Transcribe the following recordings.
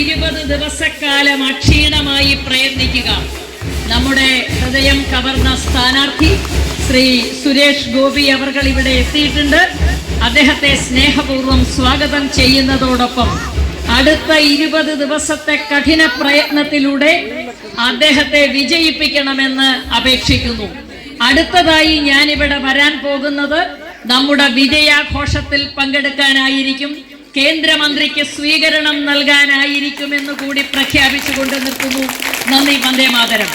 ഇരുപത് ദിവസക്കാലം അക്ഷീണമായി പ്രയത്നിക്കുക. നമ്മുടെ ഹൃദയം കവർന്ന സ്ഥാനാർത്ഥി ശ്രീ സുരേഷ് ഗോപി അവർ ഇവിടെ എത്തിയിട്ടുണ്ട്. അദ്ദേഹത്തെ സ്നേഹപൂർവം സ്വാഗതം ചെയ്യുന്നതോടൊപ്പം അടുത്ത ഇരുപത് ദിവസത്തെ കഠിന പ്രയത്നത്തിലൂടെ അദ്ദേഹത്തെ വിജയിപ്പിക്കണമെന്ന് അപേക്ഷിക്കുന്നു. അടുത്തതായി ഞാനിവിടെ വരാൻ പോകുന്നത് നമ്മുടെ വിജയാഘോഷത്തിൽ പങ്കെടുക്കാനായിരിക്കും. കേന്ദ്രമന്ത്രിക്ക് സ്വീകരണം നൽകാനായിരിക്കുമെന്ന് കൂടി പ്രഖ്യാപിച്ചുകൊണ്ട് നിർത്തുന്നു നന്ദി വന്ദേ മാതരം.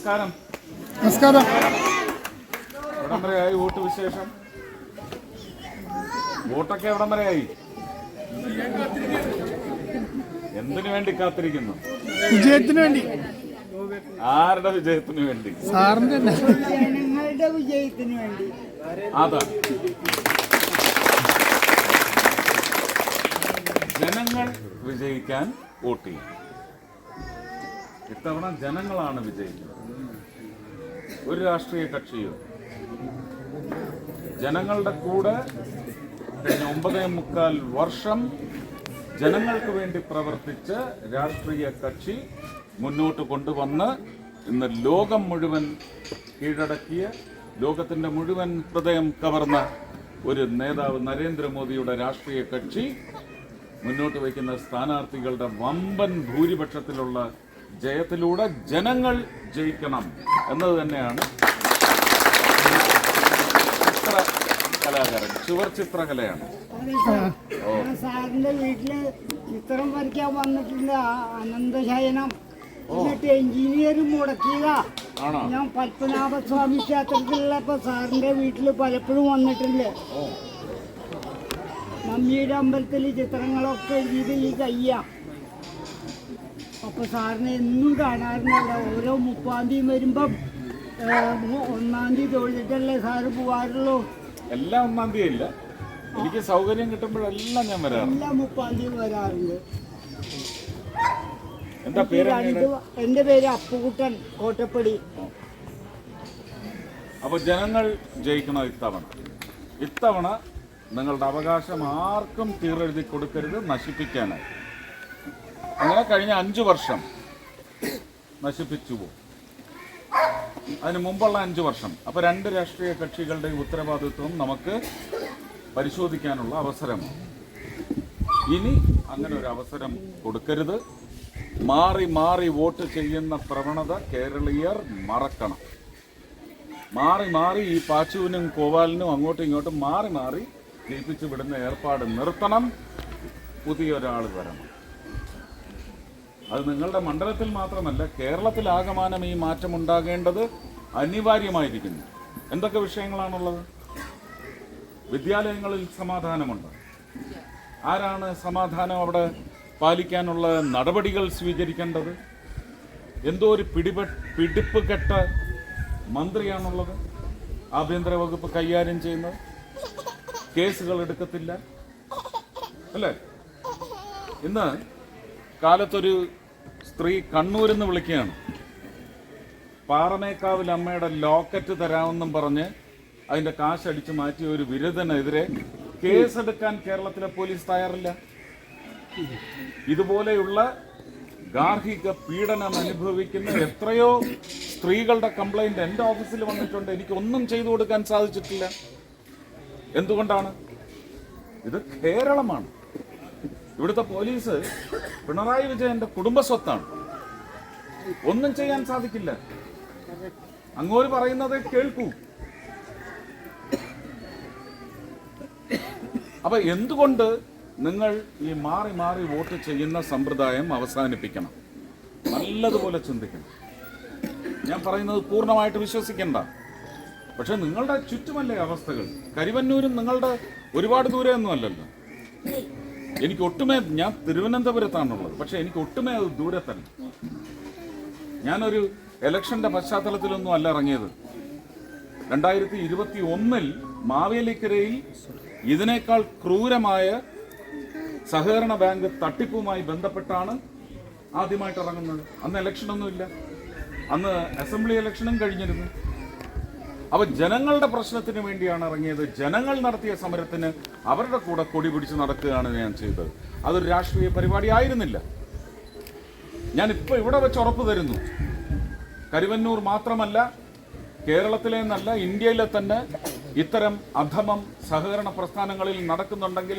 നമസ്കാരം. നമസ്കാരം. എവിടം വരെയായി വോട്ട് വിശേഷം? വോട്ടൊക്കെ എവിടം വരെയായി? എന്തിനു വേണ്ടി കാത്തിരിക്കുന്നു? വിജയത്തിന് വേണ്ടി. ആരുടെ വിജയത്തിന് വേണ്ടി? സാറിന്റെ ജനങ്ങളുടെ വിജയത്തിന് വേണ്ടി. അതാ. ജനങ്ങൾ വിജയിക്കാൻ വോട്ട് ചെയ്യും. ഇത്തവണ ജനങ്ങളാണ് വിജയിക്കുന്നത്. ഒരു രാഷ്ട്രീയ കക്ഷിയോ. ജനങ്ങളുടെ കൂടെ കഴിഞ്ഞ ഒമ്പതേ മുക്കാൽ വർഷം ജനങ്ങൾക്ക് വേണ്ടി പ്രവർത്തിച്ച് രാഷ്ട്രീയ കക്ഷി മുന്നോട്ട് കൊണ്ടുവന്ന് ഇന്ന് ലോകം മുഴുവൻ കീഴടക്കിയ ലോകത്തിന്റെ മുഴുവൻ ഹൃദയം കവർന്ന ഒരു നേതാവ് നരേന്ദ്രമോദിയുടെ രാഷ്ട്രീയ കക്ഷി മുന്നോട്ട് വയ്ക്കുന്ന സ്ഥാനാർത്ഥികളുടെ വമ്പൻ ഭൂരിപക്ഷത്തിലുള്ള ജയത്തിലൂടെ ജനങ്ങൾ ജയിക്കണം എന്നത് തന്നെയാണ് ചിത്ര കലാകാരൻ ചുവർ ചിത്രകലയാണ്. സാറിന്റെ വീട്ടിൽ ചിത്രം വരയ്ക്കാൻ വന്നിട്ടുണ്ട് അനന്തശയനം. എന്നിട്ട് എഞ്ചിനീയർ മുടക്കിയതാ. ഞാൻ പത്മനാഭസ്വാമി ക്ഷേത്രത്തിലുള്ളപ്പോ സാറിന്റെ വീട്ടിൽ പലപ്പോഴും വന്നിട്ടില്ല മമ്മിയുടെ അമ്പലത്തിൽ ചിത്രങ്ങളൊക്കെ എഴുതിയത് ഈ കയ്യ. അപ്പൊ സാറിനെ എന്നും കാണാറുണ്ടല്ല ഓരോ മുപ്പാം തീയതി വരുമ്പം ഒന്നാം തീയതി തൊഴിലിട്ടല്ലേ സാറ് പോവാറുള്ളൂ? എല്ലാം ഒന്നാം തീയതി ഇല്ല എനിക്ക് സൗകര്യം കിട്ടുമ്പോഴെല്ലാം ഞാൻ വരാറുണ്ട്. എല്ലാം മുപ്പാം തീയതി വരാറുണ്ട്. എന്താ പേര് എന്റെ പേര് അപ്പുകുട്ടൻ കോട്ടപ്പടി. അപ്പൊ ജനങ്ങൾ ജയിക്കണം ഇത്തവണ? ഇത്തവണ നിങ്ങളുടെ അവകാശം ആർക്കും തീരെഴുതി കൊടുക്കരുത് നശിപ്പിക്കാനായി. അങ്ങനെ കഴിഞ്ഞ അഞ്ചു വർഷം നശിപ്പിച്ചു പോകും അതിന് മുമ്പുള്ള അഞ്ചു വർഷം. അപ്പൊ രണ്ട് രാഷ്ട്രീയ കക്ഷികളുടെ ഉത്തരവാദിത്വം നമുക്ക് പരിശോധിക്കാനുള്ള അവസരം. ഇനി അങ്ങനെ ഒരു അവസരം കൊടുക്കരുത്. മാറി മാറി വോട്ട് ചെയ്യുന്ന പ്രവണത കേരളീയർ മറക്കണം. മാറി മാറി ഈ പാച്ചുവിനും കോവാലിനും അങ്ങോട്ടും ഇങ്ങോട്ടും മാറി മാറി ജയിപ്പിച്ചു വിടുന്ന ഏർപ്പാട് നിർത്തണം. പുതിയൊരാൾ വരണം. അത് നിങ്ങളുടെ മണ്ഡലത്തിൽ മാത്രമല്ല കേരളത്തിൽ കേരളത്തിലാകമാനം ഈ മാറ്റം ഉണ്ടാകേണ്ടത് അനിവാര്യമായിരിക്കുന്നു. എന്തൊക്കെ വിഷയങ്ങളാണുള്ളത്? വിദ്യാലയങ്ങളിൽ സമാധാനമുണ്ട്. ആരാണ് സമാധാനം അവിടെ പാലിക്കാനുള്ള നടപടികൾ സ്വീകരിക്കേണ്ടത്? എന്തോ ഒരു പിടിപെ പിടിപ്പ് കെട്ട മന്ത്രിയാണുള്ളത്. ആഭ്യന്തര വകുപ്പ് കൈകാര്യം ചെയ്യുന്നത്. കേസുകൾ എടുക്കത്തില്ല. അല്ലേ? ഇന്ന് കാലത്തൊരു സ്ത്രീ കണ്ണൂരിൽ നിന്ന് വിളിക്കുകയാണ്. പാറമേക്കാവിൽ അമ്മയുടെ ലോക്കറ്റ് തരാമെന്നും പറഞ്ഞ് അതിന്റെ കാശ് അടിച്ചു മാറ്റിയ ഒരു വിരുദ്ധനെതിരെ കേസെടുക്കാൻ കേരളത്തിലെ പോലീസ് തയ്യാറില്ല. ഇതുപോലെയുള്ള ഗാർഹിക പീഡനം അനുഭവിക്കുന്ന എത്രയോ സ്ത്രീകളുടെ കംപ്ലൈന്റ് എന്റെ ഓഫീസിൽ വന്നിട്ടുണ്ട്. എനിക്ക് ഒന്നും ചെയ്തു കൊടുക്കാൻ സാധിച്ചിട്ടില്ല. എന്തുകൊണ്ടാണ്? ഇത് കേരളമാണ്. ഇവിടുത്തെ പോലീസ് പിണറായി വിജയന്റെ കുടുംബ സ്വത്താണ് ഒന്നും ചെയ്യാൻ സാധിക്കില്ല. അങ്ങോട്ട് പറയുന്നത് കേൾക്കൂ. അപ്പൊ എന്തുകൊണ്ട് നിങ്ങൾ ഈ മാറി മാറി വോട്ട് ചെയ്യുന്ന സമ്പ്രദായം അവസാനിപ്പിക്കണം? നല്ലതുപോലെ ചിന്തിക്കണം. ഞാൻ പറയുന്നത് പൂർണമായിട്ട് വിശ്വസിക്കണ്ട. പക്ഷെ നിങ്ങളുടെ ചുറ്റുമല്ലേ അവസ്ഥകൾ? കരിവന്നൂരും നിങ്ങളുടെ ഒരുപാട് ദൂരെയൊന്നും അല്ലല്ലോ. എനിക്ക് ഒട്ടുമേ ഞാൻ തിരുവനന്തപുരത്താണുള്ളത് പക്ഷെ എനിക്ക് ഒട്ടുമേ അത് ദൂരത്തല്ല. ഞാനൊരു ഇലക്ഷന്റെ പശ്ചാത്തലത്തിലൊന്നും അല്ല ഇറങ്ങിയത്. രണ്ടായിരത്തി ഇരുപത്തി ഒന്നിൽ മാവേലിക്കരയിൽ ഇതിനേക്കാൾ ക്രൂരമായ സഹകരണ ബാങ്ക് തട്ടിപ്പുമായി ബന്ധപ്പെട്ടാണ് ആദ്യമായിട്ട് ഇറങ്ങുന്നത്. അന്ന് ഇലക്ഷനൊന്നുമില്ല അന്ന് അസംബ്ലി ഇലക്ഷനും കഴിഞ്ഞിരുന്നു. അവ ജനങ്ങളുടെ പ്രശ്നത്തിന് വേണ്ടിയാണ് ഇറങ്ങിയത്. ജനങ്ങൾ നടത്തിയ സമരത്തിന് അവരുടെ കൂടെ കൊടി പിടിച്ച് നടക്കുകയാണ് ഞാൻ ചെയ്തത്. അതൊരു രാഷ്ട്രീയ പരിപാടി ആയിരുന്നില്ല. ഞാൻ ഇപ്പൊ ഇവിടെ വെച്ച് ഉറപ്പ് തരുന്നു. കരുവന്നൂർ മാത്രമല്ല കേരളത്തിലെ എന്നല്ല ഇന്ത്യയിലെ തന്നെ ഇത്തരം അധമം സഹകരണ പ്രസ്ഥാനങ്ങളിൽ നടക്കുന്നുണ്ടെങ്കിൽ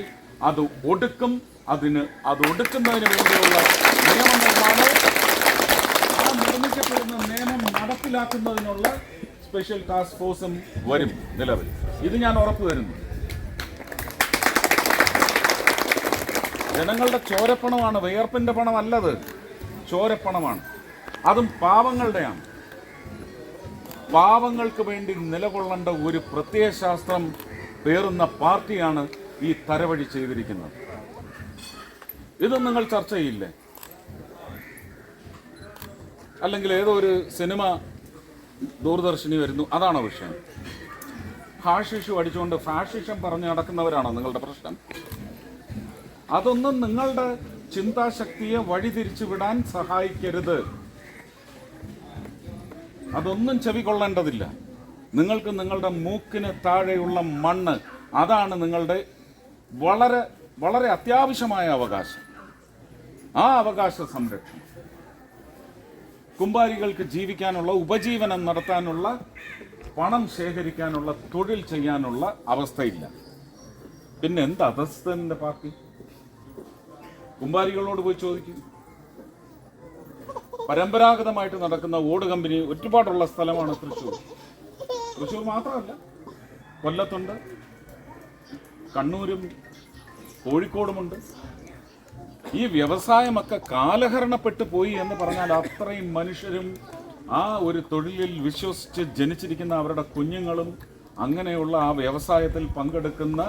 അത് ഒടുക്കും. അതിന് അത് ഒടുക്കുന്നതിന് വേണ്ടിയുള്ള നിയമനിർമ്മാണം നിർമ്മിക്കപ്പെടുന്ന നിയമം നടപ്പിലാക്കുന്നതിനുള്ള സ്പെഷ്യൽ ടാസ്ക് ഫോഴ്സും വരും നിലവിൽ. ഇത് ഞാൻ ഉറപ്പു തരുന്നു ജനങ്ങളുടെ ചോരപ്പണമാണ് വിയർപ്പിന്റെ പണമല്ലത്. ചോരപ്പണമാണ്. അതും പാവങ്ങളുടെയാണ്. പാവങ്ങൾക്ക് വേണ്ടി നിലകൊള്ളേണ്ട ഒരു പ്രത്യയശാസ്ത്രം പേറുന്ന പാർട്ടിയാണ് ഈ തരവഴി ചെയ്തിരിക്കുന്നത്. ഇത് നിങ്ങൾ ചർച്ച ചെയ്യില്ലേ അല്ലെങ്കിൽ ഏതോ ഒരു സിനിമ ദൂരദർശിനി വരുന്നു. അതാണോ വിഷയം? ഹാഷിഷു അടിച്ചുകൊണ്ട് ഫാഷിഷം പറഞ്ഞു നടക്കുന്നവരാണോ നിങ്ങളുടെ പ്രശ്നം? അതൊന്നും നിങ്ങളുടെ ചിന്താശക്തിയെ വഴിതിരിച്ചു വിടാൻ സഹായിക്കരുത്. അതൊന്നും ചെവികൊള്ളേണ്ടതില്ല നിങ്ങൾക്ക് നിങ്ങളുടെ മൂക്കിന് താഴെയുള്ള മണ്ണ് അതാണ് നിങ്ങളുടെ വളരെ വളരെ അത്യാവശ്യമായ അവകാശം. ആ അവകാശ സംരക്ഷണം. കുമ്പാരികൾക്ക് ജീവിക്കാനുള്ള ഉപജീവനം നടത്താനുള്ള പണം ശേഖരിക്കാനുള്ള തൊഴിൽ ചെയ്യാനുള്ള അവസ്ഥയില്ല. പിന്നെ എന്ത് അധസ്ഥന്റെ പാർട്ടി? കുമ്പാരികളോട് പോയി ചോദിക്കും. പരമ്പരാഗതമായിട്ട് നടക്കുന്ന ഓട് കമ്പനി ഒരുപാടുള്ള സ്ഥലമാണ് തൃശ്ശൂർ. തൃശ്ശൂർ മാത്രമല്ല കൊല്ലത്തുണ്ട് കണ്ണൂരും കോഴിക്കോടുമുണ്ട്. ഈ വ്യവസായമൊക്കെ കാലഹരണപ്പെട്ടു പോയി എന്ന് പറഞ്ഞാൽ അത്രയും മനുഷ്യരും ആ ഒരു തൊഴിലിൽ വിശ്വസിച്ച് ജനിച്ചിരിക്കുന്ന അവരുടെ കുഞ്ഞുങ്ങളും അങ്ങനെയുള്ള ആ വ്യവസായത്തിൽ പങ്കെടുക്കുന്ന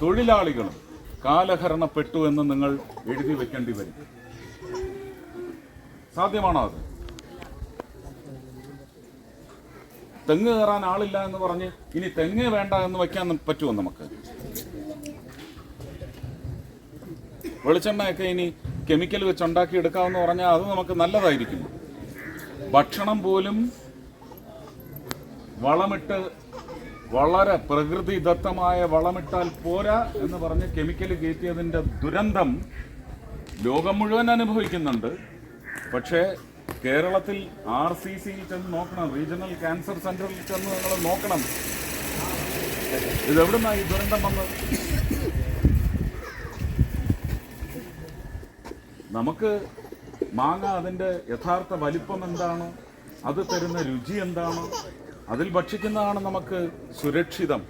തൊഴിലാളികളും കാലഹരണപ്പെട്ടു എന്ന് നിങ്ങൾ എഴുതി വെക്കേണ്ടി വരും. സാധ്യമാണോ അത്? തെങ്ങ് കയറാൻ ആളില്ല എന്ന് പറഞ്ഞ് ഇനി തെങ്ങ് വേണ്ട എന്ന് വയ്ക്കാൻ പറ്റുമോ നമുക്ക്? വെളിച്ചെണ്ണയൊക്കെ ഇനി കെമിക്കൽ വെച്ച് ഉണ്ടാക്കി എടുക്കാമെന്ന് പറഞ്ഞാൽ അത് നമുക്ക് നല്ലതായിരിക്കും. ഭക്ഷണം പോലും വളമിട്ട് വളരെ പ്രകൃതിദത്തമായ വളമിട്ടാൽ പോരാ എന്ന് പറഞ്ഞ് കെമിക്കൽ കയറ്റിയതിന്റെ ദുരന്തം ലോകം മുഴുവൻ അനുഭവിക്കുന്നുണ്ട്. പക്ഷേ കേരളത്തിൽ ആർ സി സിയിൽ ചെന്ന് നോക്കണം റീജിയണൽ ക്യാൻസർ സെന്ററിൽ ചെന്ന് നിങ്ങൾ നോക്കണം. ഇതെവിടുന്നാണ് ഈ ദുരന്തം വന്നത്? നമുക്ക് മാങ്ങ അതിന്റെ യഥാർത്ഥ വലിപ്പം എന്താണ്? അത് തരുന്ന രുചി എന്താണ്? അതിൽ ഭക്ഷിക്കുന്നതാണ് നമുക്ക് സുരക്ഷിതം.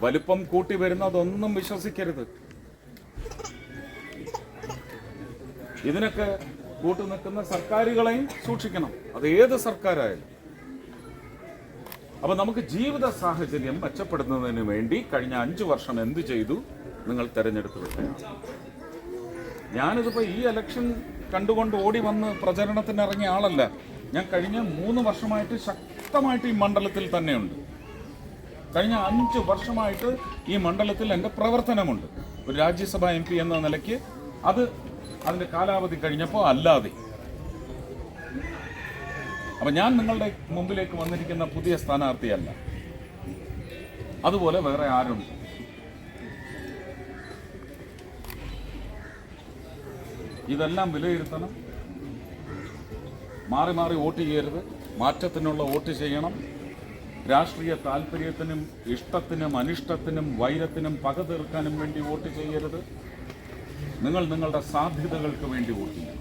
വലിപ്പം കൂട്ടി വരുന്നതൊന്നും വിശ്വസിക്കരുത്. ഇതിനൊക്കെ കൂട്ടു നിൽക്കുന്ന സർക്കാരുകളെയും സൂക്ഷിക്കണം. അത് ഏത് സർക്കാരായാലും. അപ്പൊ നമുക്ക് ജീവിത സാഹചര്യം മെച്ചപ്പെടുത്തുന്നതിന് വേണ്ടി കഴിഞ്ഞ അഞ്ചു വർഷം എന്ത് ചെയ്തു? നിങ്ങൾ തെരഞ്ഞെടുത്ത് വിട്ടു ഞാനിതിപ്പോ ഈ ഇലക്ഷൻ കണ്ടുകൊണ്ട് ഓടി വന്ന് പ്രചരണത്തിന് ഇറങ്ങിയ ആളല്ല. ഞാൻ കഴിഞ്ഞ മൂന്ന് വർഷമായിട്ട് ശക്തമായിട്ട് ഈ മണ്ഡലത്തിൽ തന്നെയുണ്ട്. കഴിഞ്ഞ അഞ്ച് വർഷമായിട്ട് ഈ മണ്ഡലത്തിൽ എന്റെ പ്രവർത്തനമുണ്ട്. ഒരു രാജ്യസഭ എം പി എന്ന നിലയ്ക്ക് അത് അതിന്റെ കാലാവധി കഴിഞ്ഞപ്പോൾ അല്ലാതെ. അപ്പം ഞാൻ നിങ്ങളുടെ മുമ്പിലേക്ക് വന്നിരിക്കുന്ന പുതിയ സ്ഥാനാർത്ഥിയല്ല. അതുപോലെ വേറെ ആരുണ്ട്? ഇതെല്ലാം വിലയിരുത്തണം. മാറി മാറി വോട്ട് ചെയ്യരുത്. മാറ്റത്തിനുള്ള വോട്ട് ചെയ്യണം. രാഷ്ട്രീയ താല്പര്യത്തിനും ഇഷ്ടത്തിനും അനിഷ്ടത്തിനും വൈരത്തിനും പക തീർക്കാനും വേണ്ടി വോട്ട് ചെയ്യരുത്. നിങ്ങൾ നിങ്ങളുടെ സാധ്യതകൾക്ക് വേണ്ടി വോട്ട് ചെയ്യണം.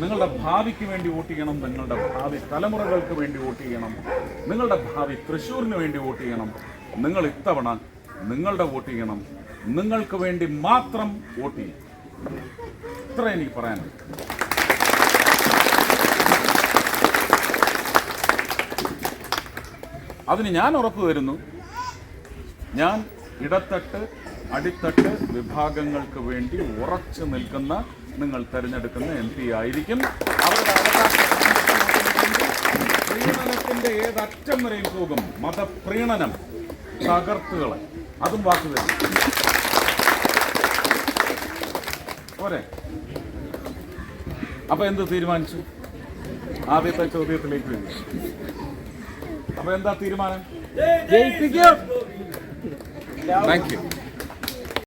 നിങ്ങളുടെ ഭാവിക്ക് വേണ്ടി വോട്ട് ചെയ്യണം. നിങ്ങളുടെ ഭാവി തലമുറകൾക്ക് വേണ്ടി വോട്ട് ചെയ്യണം. നിങ്ങളുടെ ഭാവി തൃശ്ശൂരിന് വേണ്ടി വോട്ട് ചെയ്യണം. നിങ്ങൾ ഇത്തവണ നിങ്ങളുടെ വോട്ട് ചെയ്യണം. നിങ്ങൾക്ക് വേണ്ടി മാത്രം വോട്ട് ചെയ്യണം. ഇത്ര എനിക്ക് പറയാനുണ്ട്. അതിന് ഞാൻ ഉറപ്പ് തരുന്നു. ഞാൻ ഇടത്തട്ട് അടിത്തട്ട് വിഭാഗങ്ങൾക്ക് വേണ്ടി ഉറച്ചു നിൽക്കുന്ന നിങ്ങൾ തിരഞ്ഞെടുക്കുന്ന എം പി ആയിരിക്കും. അവരുടെ ഏതറ്റം വരെയും പോകും മതപ്രീണനം തകർത്തുകളെ. അതും വാക്ക് തരും. പോരെ. അപ്പൊ എന്ത് തീരുമാനിച്ചു? ആദ്യത്തെ ചോദ്യത്തിലേക്ക് വേണ്ടി അപ്പൊ എന്താ തീരുമാനം? Thank you